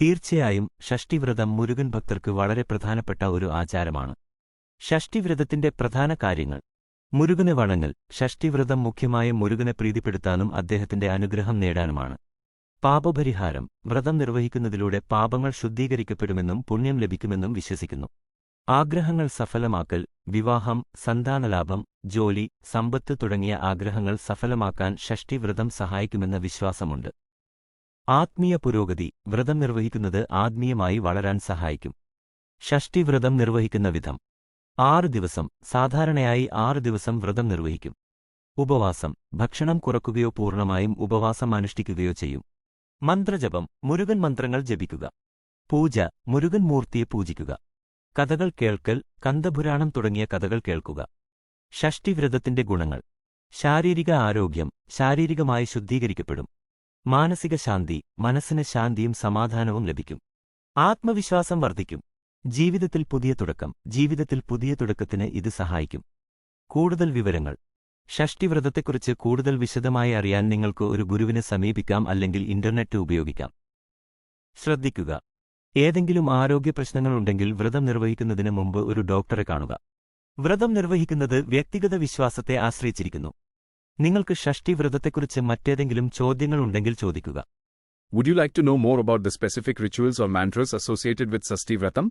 തീർച്ചയായും ഷഷ്ടിവ്രതം മുരുകൻ ഭക്തർക്ക് വളരെ പ്രധാനപ്പെട്ട ഒരു ആചാരമാണ്. ഷഷ്ടിവ്രതത്തിന്റെ പ്രധാന കാര്യങ്ങൾ. മുരുകനെ വണങ്ങൽ. ഷഷ്ടിവ്രതം മുഖ്യമായും മുരുകനെ പ്രീതിപ്പെടുത്താനും അദ്ദേഹത്തിന്റെ അനുഗ്രഹം നേടാനുമാണ്. പാപപരിഹാരം. വ്രതം നിർവഹിക്കുന്നതിലൂടെ പാപങ്ങൾ ശുദ്ധീകരിക്കപ്പെടുമെന്നും പുണ്യം ലഭിക്കുമെന്നും വിശ്വസിക്കുന്നു. ആഗ്രഹങ്ങൾ സഫലമാക്കൽ. വിവാഹം സന്താനലാഭം ജോലി സമ്പത്ത് തുടങ്ങിയ ആഗ്രഹങ്ങൾ സഫലമാക്കാൻ ഷഷ്ടിവ്രതം സഹായിക്കുമെന്ന വിശ്വാസമുണ്ട്. ആത്മീയ പുരോഗതി വ്രതം നിർവഹിക്കുന്നത് ആത്മീയമായി വളരാൻ സഹായിക്കും. ഷഷ്ടി വ്രതം നിർവഹിക്കുന്ന വിധം. ആറ് ദിവസം സാധാരണയായി ആറ് ദിവസം വ്രതം നിർവഹിക്കും. ഉപവാസം ഭക്ഷണം കുറക്കുകയോ പൂർണമായും ഉപവാസം അനുഷ്ഠിക്കുകയോ ചെയ്യും. മന്ത്രജപം മുരുകൻ മന്ത്രങ്ങൾ ജപിക്കുക. പൂജ മുരുകൻ മൂർത്തിയെ പൂജിക്കുക. കഥകൾ കേൾക്കൽ കന്തപുരാണം തുടങ്ങിയ കഥകൾ കേൾക്കുക. ഷഷ്ടിവ്രതത്തിന്റെ ഗുണങ്ങൾ. ശാരീരിക ആരോഗ്യം ശാരീരികമായി ശുദ്ധീകരിക്കപ്പെടും. മാനസിക ശാന്തി മനസ്സിന് ശാന്തിയും സമാധാനവും ലഭിക്കും. ആത്മവിശ്വാസം വർദ്ധിക്കും. ജീവിതത്തിൽ പുതിയ തുടക്കം ജീവിതത്തിൽ പുതിയ തുടക്കത്തിന് ഇത് സഹായിക്കും. കൂടുതൽ വിവരങ്ങൾ. ഷഷ്ടിവ്രതത്തെക്കുറിച്ച് കൂടുതൽ വിശദമായി അറിയാൻ നിങ്ങൾക്ക് ഒരു ഗുരുവിനെ സമീപിക്കാം അല്ലെങ്കിൽ ഇന്റർനെറ്റ് ഉപയോഗിക്കാം. ശ്രദ്ധിക്കുക. ഏതെങ്കിലും ആരോഗ്യ പ്രശ്നങ്ങളുണ്ടെങ്കിൽ വ്രതം നിർവഹിക്കുന്നതിന് മുമ്പ് ഒരു ഡോക്ടറെ കാണുക. വ്രതം നിർവഹിക്കുന്നത് വ്യക്തിഗത വിശ്വാസത്തെ ആശ്രയിച്ചിരിക്കുന്നു. നിങ്ങൾക്ക് ഷഷ്ടിവ്രതത്തെക്കുറിച്ച് മറ്റേതെങ്കിലും ചോദ്യങ്ങളുണ്ടെങ്കിൽ ചോദിക്കുക Would you like to know more about the specific rituals or mantras associated with Sasti Vratam?